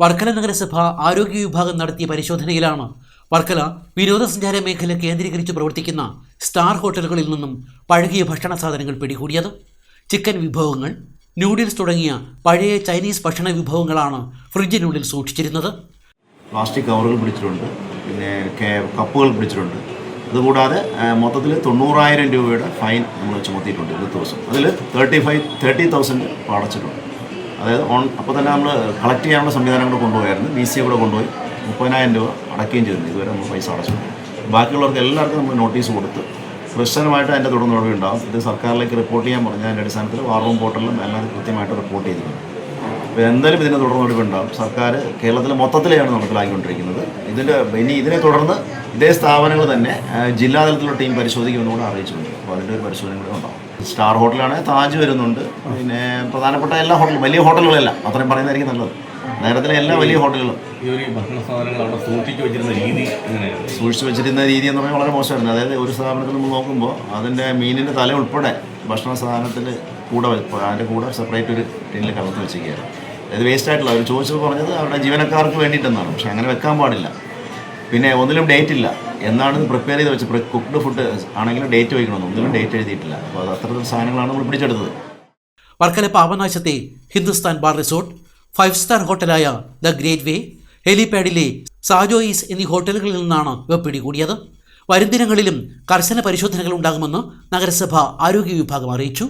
വർക്കല നഗരസഭ ആരോഗ്യ വിഭാഗം നടത്തിയ പരിശോധനയിലാണ് വർക്കല വിനോദസഞ്ചാര മേഖല കേന്ദ്രീകരിച്ച് പ്രവർത്തിക്കുന്ന സ്റ്റാർ ഹോട്ടലുകളിൽ നിന്നും പഴകിയ ഭക്ഷണ സാധനങ്ങൾ പിടികൂടിയത്. ചിക്കൻ വിഭവങ്ങൾ ന്യൂഡിൽസ് തുടങ്ങിയ പഴയ ചൈനീസ് ഭക്ഷണ വിഭവങ്ങളാണ് ഫ്രിഡ്ജിനുള്ളിൽ സൂക്ഷിച്ചിരുന്നത്. പ്ലാസ്റ്റിക് കവറുകൾ പിടിച്ചിട്ടുണ്ട് പിന്നെ കപ്പുകൾ പിടിച്ചിട്ടുണ്ട്. അതുകൂടാതെ മൊത്തത്തിൽ തൊണ്ണൂറായിരം രൂപയുടെ ഫൈൻ നമ്മൾ ചുമത്തിയിട്ടുണ്ട് ഇന്നത്തെ ദിവസം. അതിൽ തേർട്ടി ഫൈവ് തേർട്ടി തൗസൻഡ് അടച്ചിട്ടുണ്ട് അതായത് ഓൺ അപ്പോൾ തന്നെ നമ്മൾ കളക്ട് ചെയ്യാനുള്ള സംവിധാനം കൂടെ കൊണ്ടുപോയായിരുന്നു ബി സി കൂടെ കൊണ്ടുപോയി മുപ്പതിനായിരം രൂപ അടക്കുകയും ചെയ്തു ഇതുവരെ നമ്മൾ പൈസ അടച്ചു ബാക്കിയുള്ളവർക്ക് എല്ലാവർക്കും നമ്മൾ നോട്ടീസ് കൊടുത്ത് പ്രശ്നമായിട്ട് അതിന്റെ തുടർന്ന് നടപടി ഉണ്ടാകും ഇത് സർക്കാരിലേക്ക് റിപ്പോർട്ട് ചെയ്യാൻ പറഞ്ഞ അതിന്റെ അടിസ്ഥാനത്തിൽ വാർ റൂം പോർട്ടലിലും എല്ലാം കൃത്യമായിട്ട് റിപ്പോർട്ട് ചെയ്തിട്ടുണ്ട് അപ്പോൾ എന്തായാലും ഇതിനെ തുടർന്ന് നടപടിയുണ്ടാകും സർക്കാർ കേരളത്തിൽ മൊത്തത്തിലെയാണ് നടപ്പിലാക്കിക്കൊണ്ടിരിക്കുന്നത്. ഇതിന്റെ ഇനി ഇതിനെ തുടർന്ന് ഇതേ സ്ഥാപനങ്ങൾ തന്നെ ജില്ലാതലത്തിലുള്ള ടീം പരിശോധിക്കുമെന്നുകൂടെ അറിയിച്ചിട്ടുണ്ട്. അപ്പോൾ അതിന്റെ ഒരു പരിശോധന കൂടെ ഉണ്ടാവും. സ്റ്റാർ ഹോട്ടലാണ് താജ് വരുന്നുണ്ട്. പിന്നെ പ്രധാനപ്പെട്ട എല്ലാ ഹോട്ടലും വലിയ ഹോട്ടലുകളല്ല. അത്രയും പറയുന്നതായിരിക്കും നല്ലത്. നഗരത്തിലെ എല്ലാ വലിയ ഹോട്ടലുകളും. ഈ ഒരു ഭക്ഷണ സാധനങ്ങൾ അവിടെ സൂക്ഷിച്ചു വെച്ചിരുന്ന രീതി സൂക്ഷിച്ച് വെച്ചിരുന്ന രീതി എന്ന് പറഞ്ഞാൽ വളരെ മോശമായിരുന്നു അതായത് ഒരു സ്ഥാപനത്തിൽ നമ്മൾ നോക്കുമ്പോൾ അതിന്റെ മീനിന്റെ തല ഉൾപ്പെടെ ഭക്ഷണ സാധനത്തിൽ കൂടെ അതിന്റെ കൂടെ സെപ്പറേറ്റ് ഒരു ടീനിൽ കലർത്ത് വെച്ചിരിക്കുകയാണ്. അതായത് വേസ്റ്റ് ആയിട്ടുള്ള അവർ ചോദിച്ചത് പറഞ്ഞത് അവരുടെ ജീവനക്കാർക്ക് വേണ്ടിയിട്ടെന്നാണ്. പക്ഷേ അങ്ങനെ വെക്കാൻ പാടില്ല. പിന്നെ ഒന്നിലും ഡേറ്റ് ഇല്ല. എന്നാണ് പ്രിപ്പയർ ചെയ്ത് വെച്ച് കുക്ക്ഡ് ഫുഡ് ആണെങ്കിലും ഡേറ്റ് വയ്ക്കണമെന്ന് ഒന്നിലും ഡേറ്റ് എഴുതിയിട്ടില്ല. അപ്പോൾ അത് സാധനങ്ങളാണ് നമ്മൾ പിടിച്ചെടുത്തത്. Varkala പാവനാശത്തെ Hindustan bar resort five star ഹോട്ടലായ the great way ഹെലിപാഡിലെ സാജോയിസ് എന്നീ ഹോട്ടലുകളിൽ നിന്നാണ് ഇവ പിടികൂടിയത്. വരും ദിനങ്ങളിലും കർശന പരിശോധനകൾ ഉണ്ടാകുമെന്ന് നഗരസഭ ആരോഗ്യ വിഭാഗം അറിയിച്ചു.